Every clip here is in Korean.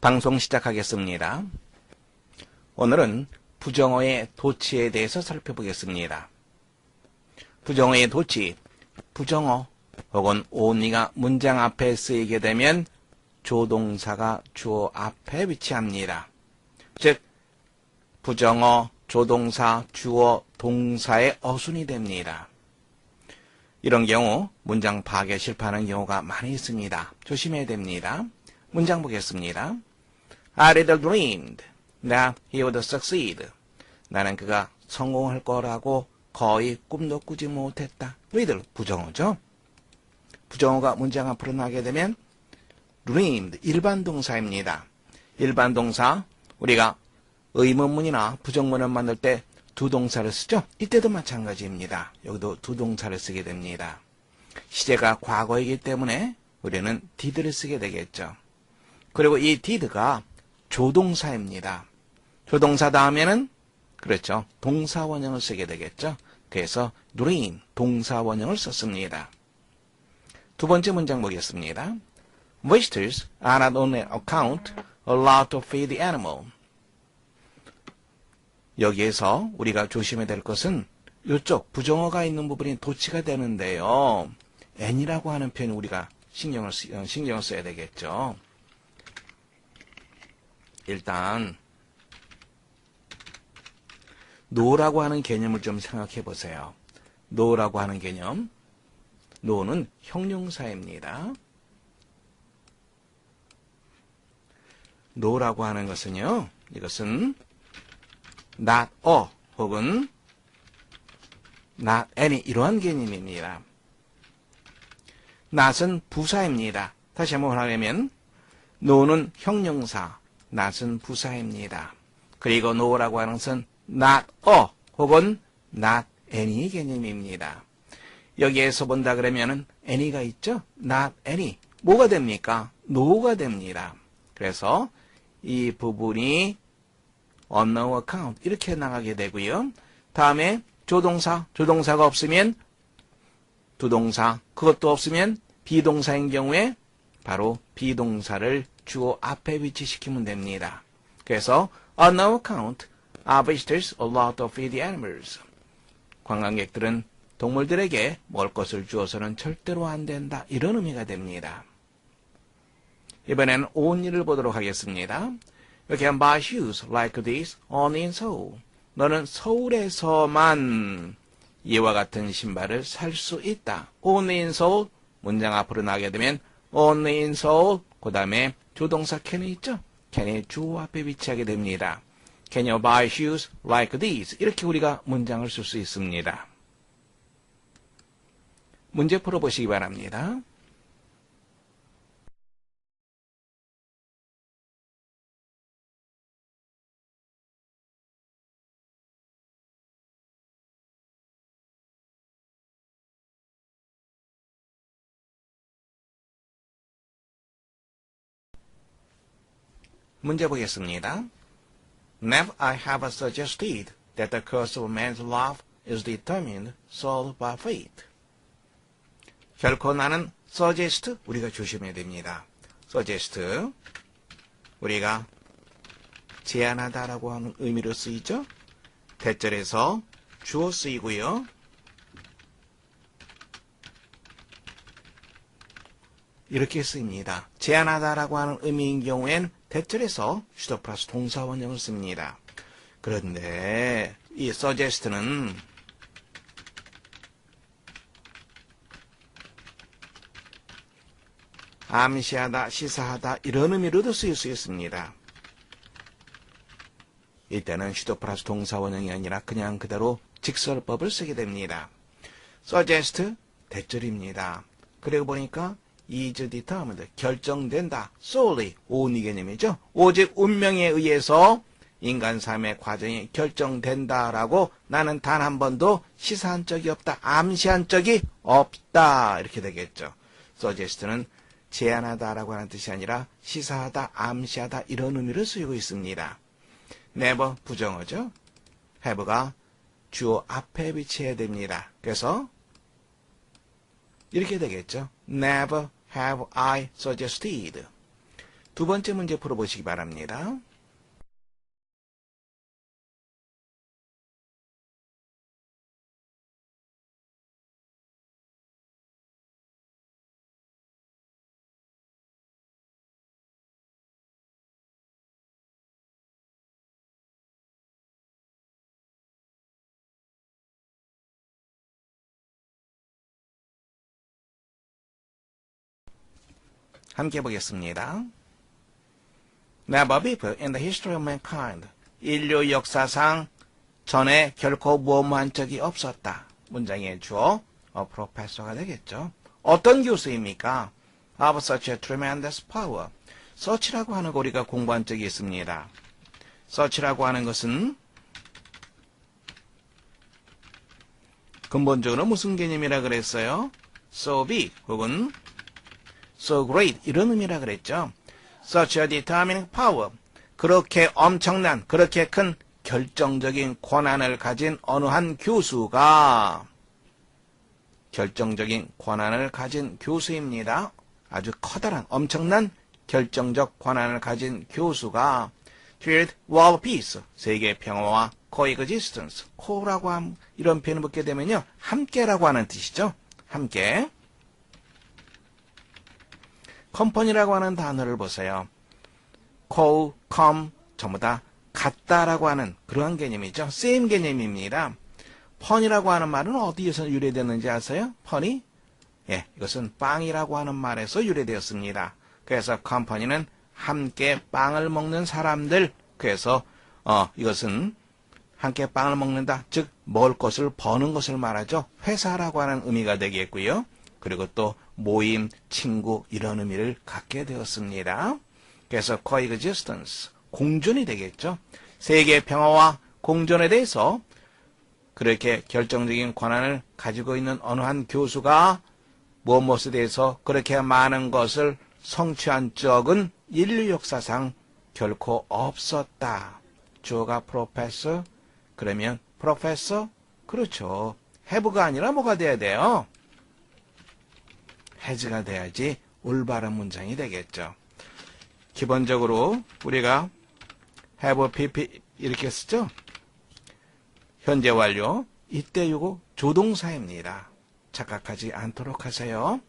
방송 시작하겠습니다. 오늘은 부정어의 도치에 대해서 살펴보겠습니다. 부정어의 도치, 부정어 혹은 only가 문장 앞에 쓰이게 되면 조동사가 주어 앞에 위치합니다. 즉, 부정어, 조동사, 주어, 동사의 어순이 됩니다. 이런 경우 문장 파괴 실패하는 경우가 많이 있습니다. 조심해야 됩니다. 문장 보겠습니다. I little dreamed that he would succeed. 나는 그가 성공할 거라고 거의 꿈도 꾸지 못했다. little 부정어죠. 부정어가 문장 앞으로 나게 되면 dreamed 일반 동사입니다. 일반 동사 우리가 의문문이나 부정문을 만들 때 두 동사를 쓰죠. 이때도 마찬가지입니다. 여기도 두 동사를 쓰게 됩니다. 시제가 과거이기 때문에 우리는 did를 쓰게 되겠죠. 그리고 이 did가 조동사입니다. 조동사 다음에는 그렇죠. 동사 원형을 쓰게 되겠죠. 그래서 dream 동사 원형을 썼습니다. 두 번째 문장 보겠습니다. Visitors are not on account allowed to feed the animal. 여기에서 우리가 조심해야 될 것은 이쪽 부정어가 있는 부분이 도치가 되는데요. n이라고 하는 표현 우리가 신경을, 쓰, 어, 신경을 써야 되겠죠. 일단 노라고 하는 개념을 좀 생각해 보세요. 노라고 하는 개념. 노는 형용사입니다. 노라고 하는 것은요. 이것은 not a 혹은 not any 이러한 개념입니다. not은 부사입니다. 다시 한번 하려면 no는 형용사, not은 부사입니다. 그리고 no라고 하는 것은 not a 혹은 not any 개념입니다. 여기에서 본다 그러면은 any가 있죠? not any. 뭐가 됩니까? no가 됩니다. 그래서 이 부분이 on no account 이렇게 나가게 되고요. 다음에 조동사, 조동사가 없으면 두동사, 그것도 없으면 비동사인 경우에 바로 비동사를 주어 앞에 위치시키면 됩니다. 그래서 on no account are visitors allowed to feed the animals. 관광객들은 동물들에게 먹을 것을 주어서는 절대로 안 된다. 이런 의미가 됩니다. 이번에는 only를 보도록 하겠습니다. You can buy shoes like this only in Seoul. 너는 서울에서만 이와 같은 신발을 살 수 있다. only in Seoul 문장 앞으로 나게 되면 only in Seoul 그 다음에 조동사 can이 있죠? can이 주어 앞에 위치하게 됩니다. Can you buy shoes like these? 이렇게 우리가 문장을 쓸 수 있습니다. 문제 풀어보시기 바랍니다. 문제 보겠습니다. Never I have suggested that the curse of man's love is determined solely by fate. 결코 나는 suggest 우리가 조심해야 됩니다. suggest 우리가 제안하다라고 하는 의미로 쓰이죠. 대절에서 주어 쓰이고요. 이렇게 쓰입니다. 제안하다라고 하는 의미인 경우엔 대절에서 슈더 플러스 동사 원형을 씁니다. 그런데 이 suggest는 암시하다, 시사하다 이런 의미로도 쓰일 수 있습니다. 이때는 슈도 플러스 동사 원형이 아니라 그냥 그대로 직설법을 쓰게 됩니다. suggest 대절입니다. 그리고 보니까 is determined 결정된다. solely only 개념이죠. 오직 운명에 의해서 인간 삶의 과정이 결정된다라고 나는 단 한 번도 시사한 적이 없다. 암시한 적이 없다. 이렇게 되겠죠. suggest는 제안하다라고 하는 뜻이 아니라 시사하다, 암시하다 이런 의미를 쓰이고 있습니다. never 부정어죠. have가 주어 앞에 위치해야 됩니다. 그래서 이렇게 되겠죠. never have I suggested. 두 번째 문제 풀어보시기 바랍니다. 함께 보겠습니다. Never before in the history of mankind. 인류 역사상 전에 결코 무엄한 적이 없었다. 문장의 주어, 어, 프로페서가 되겠죠. 어떤 교수입니까? Of such a tremendous power. 서치라고 하는 거 우리가 공부한 적이 있습니다. 서치라고 하는 것은 근본적으로 무슨 개념이라 그랬어요? So big 혹은 so great 이런 의미라 그랬죠. Such a determining power. 그렇게 엄청난, 그렇게 큰 결정적인 권한을 가진 어느 한 교수가 결정적인 권한을 가진 교수입니다. 아주 커다란, 엄청난 결정적 권한을 가진 교수가 Field World Peace, 세계 평화와 coexistence, co라고 함, 이런 표현을 붙게 되면요. 함께라고 하는 뜻이죠. 함께. 컴퍼니라고 하는 단어를 보세요. co, com 전부 다 같다라고 하는 그러한 개념이죠. same 개념입니다. 펀이라고 하는 말은 어디에서 유래됐는지 아세요? 펀이? 예, 이것은 빵이라고 하는 말에서 유래되었습니다. 그래서 컴퍼니는 함께 빵을 먹는 사람들. 그래서 어, 이것은 함께 빵을 먹는다. 즉 먹을 것을 버는 것을 말하죠. 회사라고 하는 의미가 되겠고요. 그리고 또 모임, 친구 이런 의미를 갖게 되었습니다. 그래서 coexistence, 공존이 되겠죠. 세계 평화와 공존에 대해서 그렇게 결정적인 권한을 가지고 있는 어느 한 교수가 무엇 무엇에 대해서 그렇게 많은 것을 성취한 적은 인류 역사상 결코 없었다. 주어가 프로페서 그러면 프로페서 그렇죠. 해부가 아니라 뭐가 돼야 돼요? 해즈가 돼야지 올바른 문장이 되겠죠. 기본적으로 우리가 have pp 이렇게 쓰죠. 현재 완료 이때 요거 조동사입니다. 착각하지 않도록 하세요.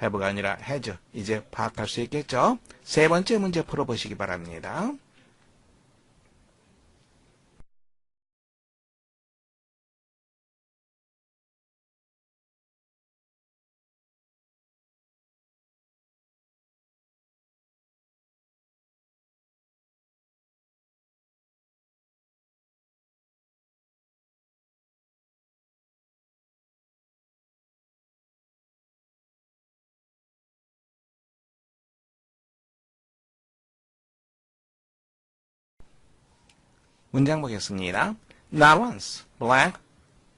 have가 아니라 has 이제 파악할 수 있겠죠. 세 번째 문제 풀어보시기 바랍니다. 문장 보겠습니다. Not once, blank,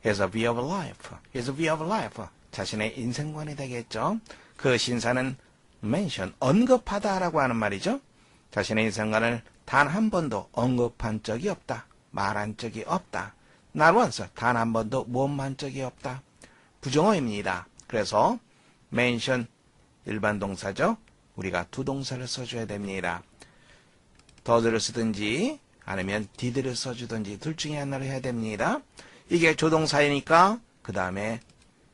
his view of life. his view of life. 자신의 인생관이 되겠죠. 그 신사는 mention, 언급하다라고 하는 말이죠. 자신의 인생관을 단 한 번도 언급한 적이 없다. 말한 적이 없다. Not once, 단 한 번도 무엇만 적이 없다. 부정어입니다. 그래서 mention, 일반 동사죠. 우리가 두 동사를 써줘야 됩니다. 더즈를 쓰든지 아니면 did를 써주든지 둘 중에 하나를 해야 됩니다. 이게 조동사이니까 그 다음에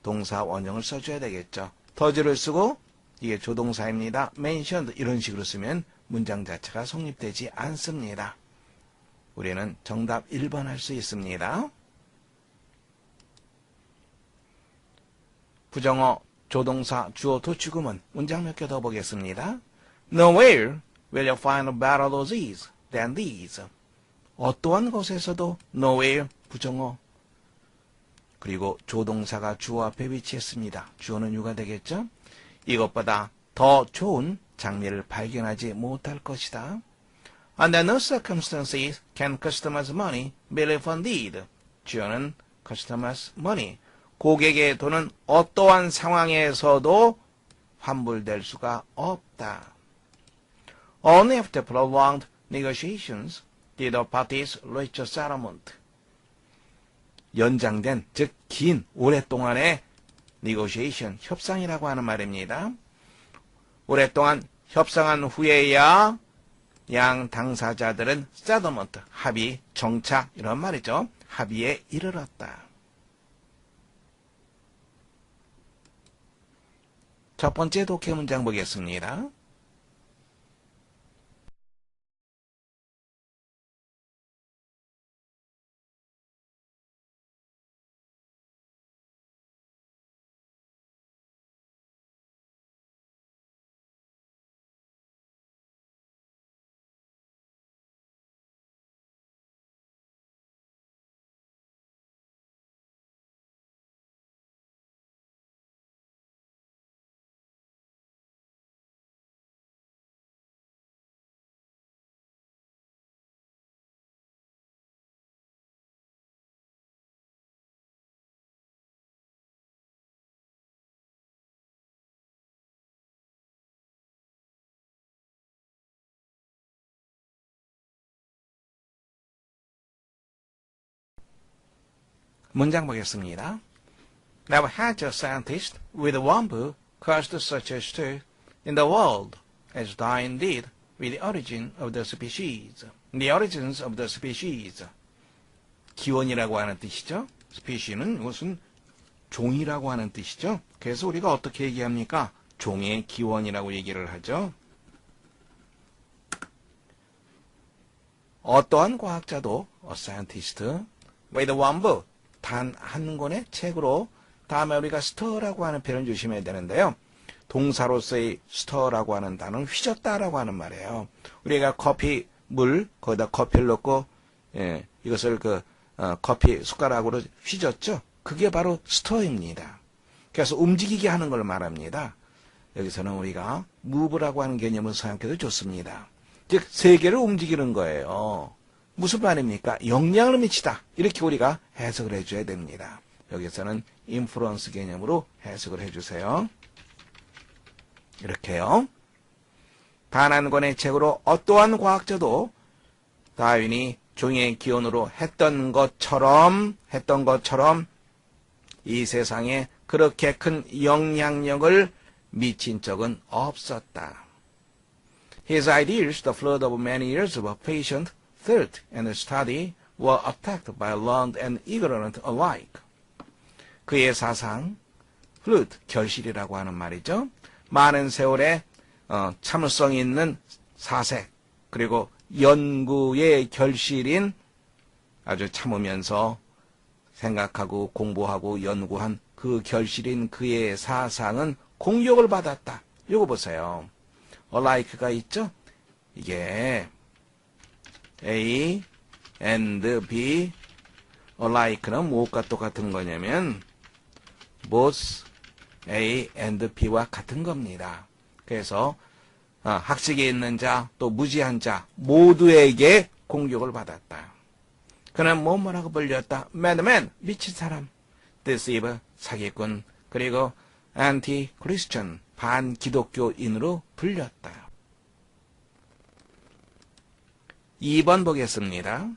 동사 원형을 써줘야 되겠죠. 더즈를 쓰고 이게 조동사입니다. mentioned 이런 식으로 쓰면 문장 자체가 성립되지 않습니다. 우리는 정답 1번 할 수 있습니다. 부정어, 조동사, 주어, 도치구문 문장 몇 개 더 보겠습니다. Nowhere will you find a better disease than these. 어떠한 곳에서도 nowhere 부정어 그리고 조동사가 주어 앞에 위치했습니다. 주어는 유가 되겠죠? 이것보다 더 좋은 장미를 발견하지 못할 것이다. Under no circumstances can customers' money be refunded. 주어는 customers' money. 고객의 돈은 어떠한 상황에서도 환불될 수가 없다. Only after prolonged negotiations parties reach a settlement. 연장된, 즉, 긴, 오랫동안의 negotiation, 협상이라고 하는 말입니다. 오랫동안 협상한 후에야 양 당사자들은 settlement, 합의, 정착 이런 말이죠. 합의에 이르렀다. 첫 번째 독해 문장 보겠습니다. 문장 보겠습니다. Never had a scientist with book caused such a stir in the world as thine did with the origin of the species. The origins of the species. 기원이라고 하는 뜻이죠. 스피시는 무슨 종이라고 하는 뜻이죠. 그래서 우리가 어떻게 얘기합니까? 종의 기원이라고 얘기를 하죠. 어떠한 과학자도 a scientist with book 단 한 권의 책으로 다음에 우리가 스터라고 하는 표현을 조심해야 되는데요. 동사로서의 스터라고 하는 단어는 휘젓다라고 하는 말이에요. 우리가 커피 물 거기다 커피를 넣고 예, 이것을 그 어, 커피 숟가락으로 휘젓죠. 그게 바로 스터입니다. 그래서 움직이게 하는 걸 말합니다. 여기서는 우리가 무브라고 하는 개념을 사용해도 좋습니다. 즉 세계를 움직이는 거예요. 무슨 말입니까? 영향을 미치다. 이렇게 우리가 해석을 해줘야 됩니다. 여기서는 인플루언스 개념으로 해석을 해주세요. 이렇게요. 단한 권의 책으로 어떠한 과학자도 다윈이 종의 기원으로 했던 것처럼 했던 것처럼 이 세상에 그렇게 큰 영향력을 미친 적은 없었다. His ideas, the flood of many years of patient thought and study, were attacked by learned and ignorant alike. 그의 사상, 플루트, 결실이라고 하는 말이죠. 많은 세월의 어, 참을성 있는 사색, 그리고 연구의 결실인 아주 참으면서 생각하고 공부하고 연구한 그 결실인 그의 사상은 공격을 받았다. 이거 보세요. alike가 있죠? 이게 A and B alike는 무엇과 똑같은 거냐면 both A and B와 같은 겁니다. 그래서 어, 학식에 있는 자, 또 무지한 자 모두에게 공격을 받았다. 그는 뭐 뭐라고 불렸다. madman, 미친 사람, deceiver, 사기꾼, 그리고 anti-Christian, 반기독교인으로 불렸다. 2번 보겠습니다.